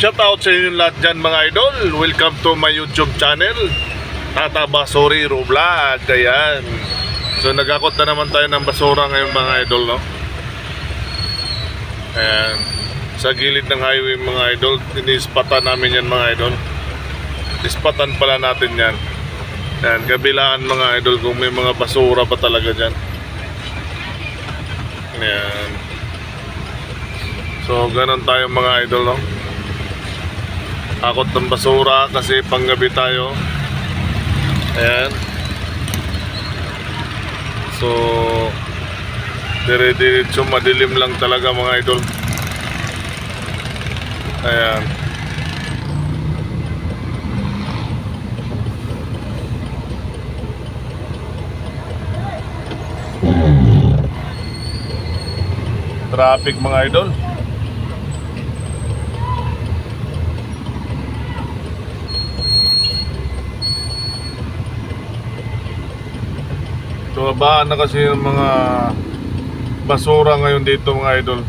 shout out sa inyo lahat dyan mga idol. Welcome to my YouTube channel. Tata Basuri Vlog. Ayan. So nagakot na naman tayo ng basura ngayon mga idol, no? Ayan. Sa gilid ng highway mga idol, inispatan namin yan mga idol. Ispatan pala natin yan. Ayan, kabilaan mga idol kung may mga basura pa talaga dyan. Ayan. So, ganun tayo mga idol, no? Akot ng basura kasi panggabi tayo. Ayan. So, dire-diretso madilim lang talaga mga idol. Ayan. Traffic mga idol. Tumabaan na kasi yung mga basura ngayon dito mga idol.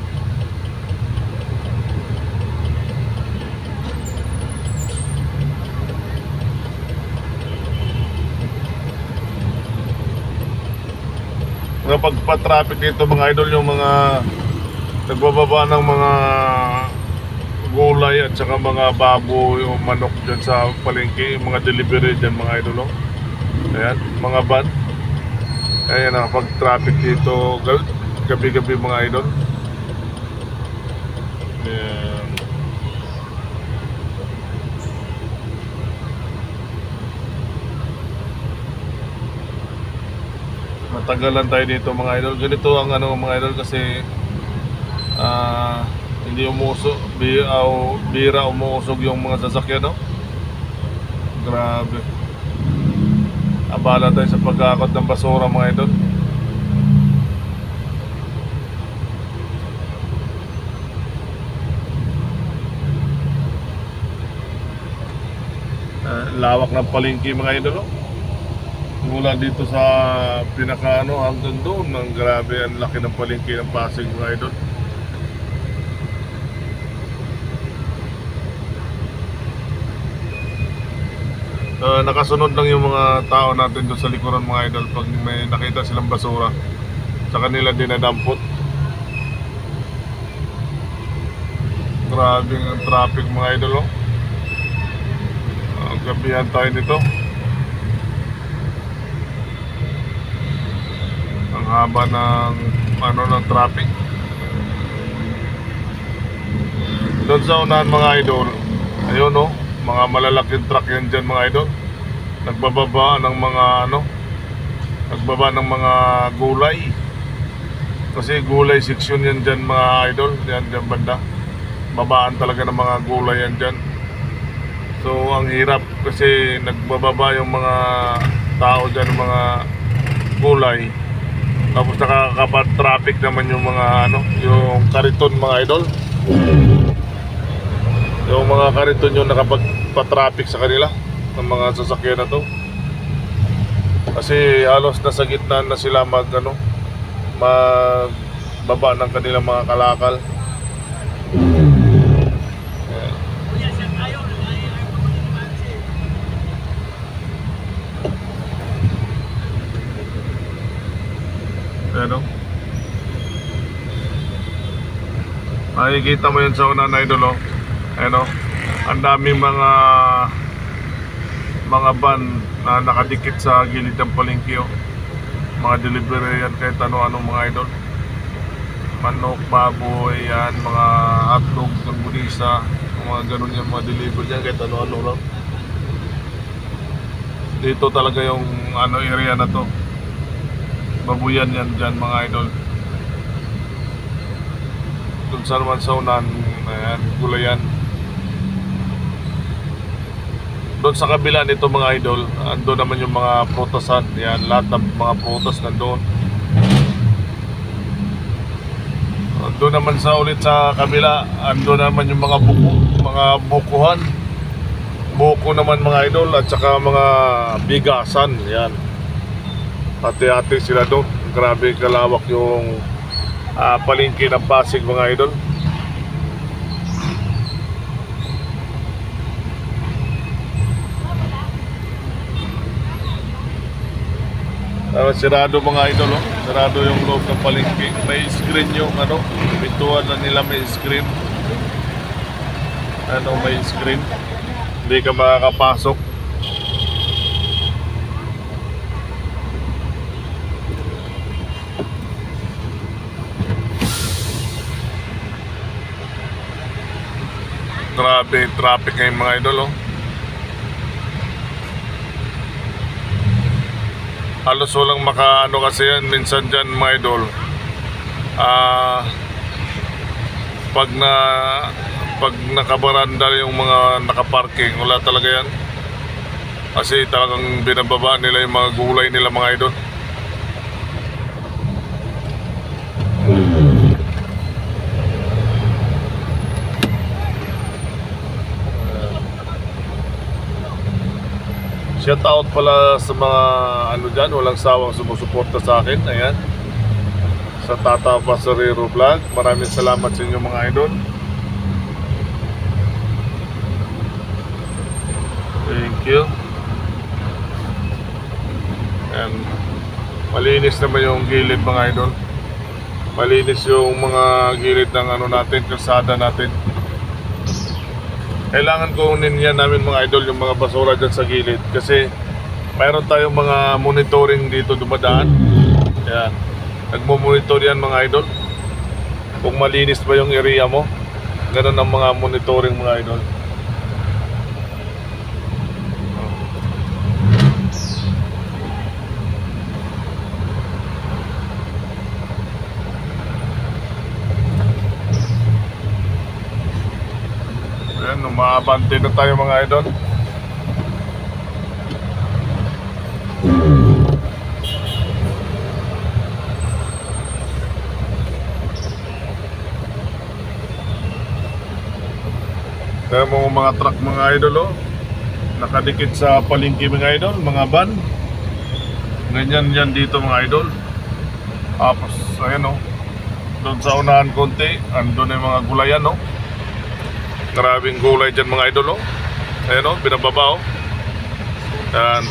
Kapag pa-traffic dito mga idol yung mga nagbababa ng mga gulay at saka mga babo yung manok dyan sa palengke, yung mga delivery dyan mga idol. oh. Ayan, mga van. Ayan ang pag-traffic dito gal- gabi-gabi mga idol. Ayan. Matagalan tayo dito mga idol. Ganito ang ano mga idol kasi ah hindi umuusog, bi, au, bira umuusog yung mga sasakyan, no? Grabe. Abala tayo sa pagkakot ng basura mga idol. Ah, lawak ng palengke mga idol. oh. Mula dito sa pinaka ano hanggang doon, ang grabe ang laki ng palengke ng Pasig mga idol. Ah, nakasunod lang yung mga tao natin doon sa likuran mga idol pag may nakita silang basura sa kanila dinadampot. Grabe ang traffic mga idol oh. Ang gabihan tayo nito. Ang haba ng ano ng traffic. Doon sa unahan mga idol, ayun oh, mga malalaking truck yan dyan mga idol. Nagbababa ng mga ano, nagbaba ng mga gulay. Kasi gulay section yan dyan mga idol, yan dyan banda. Babaan talaga ng mga gulay yan dyan. So ang hirap kasi nagbababa yung mga tao dyan, ng mga gulay. Tapos nakakapat-traffic naman yung mga ano, yung kariton mga idol. Yung mga kariton yung nakapagpa-traffic sa kanila ng mga sasakyan na to. Kasi halos nasa gitna na sila mag ano, magbaba ng kanilang mga kalakal. Ano? Makikita mo yun sa una na idol, oh. Ano? Ang daming mga mga van na nakadikit sa gilid ng palengke, oh. Mga delivery yan kahit ano-anong mga idol. Manok, baboy, yan, mga hotdog, gambunisa, mga ganun yung mga delivery yan kahit ano-ano lang. Dito talaga yung ano area na to. Babuyan yan dyan mga idol. Doon sa naman sa unan, ayan, gulayan. Doon sa kabila nito mga idol, ando naman yung mga prutasan. Yan, lahat ng mga prutas nandoon. Doon naman sa ulit sa kabila, ando naman yung mga buko, mga bukuhan. Buko naman mga idol at saka mga bigasan. Yan. Hati-hati sila doon. Grabe kalawak yung ah, palengke ng Pasig mga idol. Ah, sirado mga idol, oh. Sirado yung loob ng palengke. May screen yung ano, pintuan na nila may screen. Ano, may screen. Hindi ka makakapasok. Grabe, traffic ngayon mga idol, oh. Halos walang makaano kasi yan. Minsan dyan mga idol ah pag na pag nakabaranda yung mga nakaparking wala talaga yan. Kasi talagang binababa nila yung mga gulay nila mga idol Shout out pala sa mga ano dyan, walang sawang sumusuporta sa akin. Ayan. Sa Tata Pasarero Vlog. Maraming salamat sa inyo mga idol. Thank you. And malinis naman yung gilid mga idol. Malinis yung mga gilid ng ano natin, kalsada natin. Kailangan kunin yan namin mga idol yung mga basura dyan sa gilid kasi mayroon tayong mga monitoring dito dumadaan. Yan. Nagmo-monitor yan mga idol. Kung malinis ba yung area mo. Ganun ang mga monitoring mga idol. Ayan, umabante na tayo mga idol. Kaya mo mga truck mga idol oh. Nakadikit sa palengke mga idol, mga van. Ganyan yan dito mga idol. Tapos ayan oh. Doon sa unahan konti, andun yung mga gulayan oh. Maraming gulay dyan mga idol, oh. Ayan, oh, binababa, oh. Yan.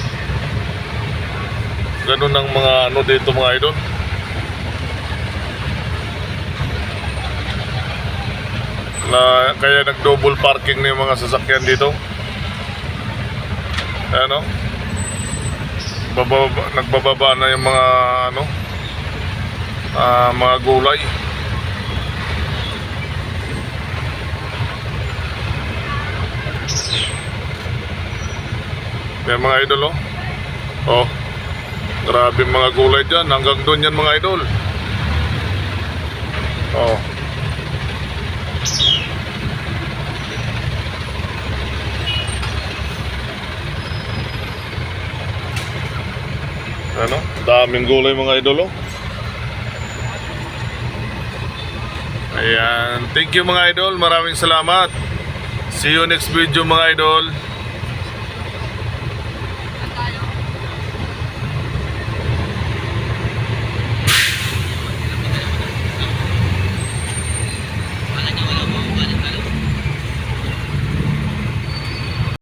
Ganun ang mga ano dito mga idol. Na, kaya nag-double parking na yung mga sasakyan dito. Ayan, oh. Bababa, nagbababa na yung mga ano, ah, mga gulay. May mga idol oh. Oh. Grabe mga gulay dyan. Hanggang doon yan mga idol. Oh. Ano? Daming gulay mga idol oh. Ayan. Thank you mga idol. Maraming salamat. See you next video mga idol.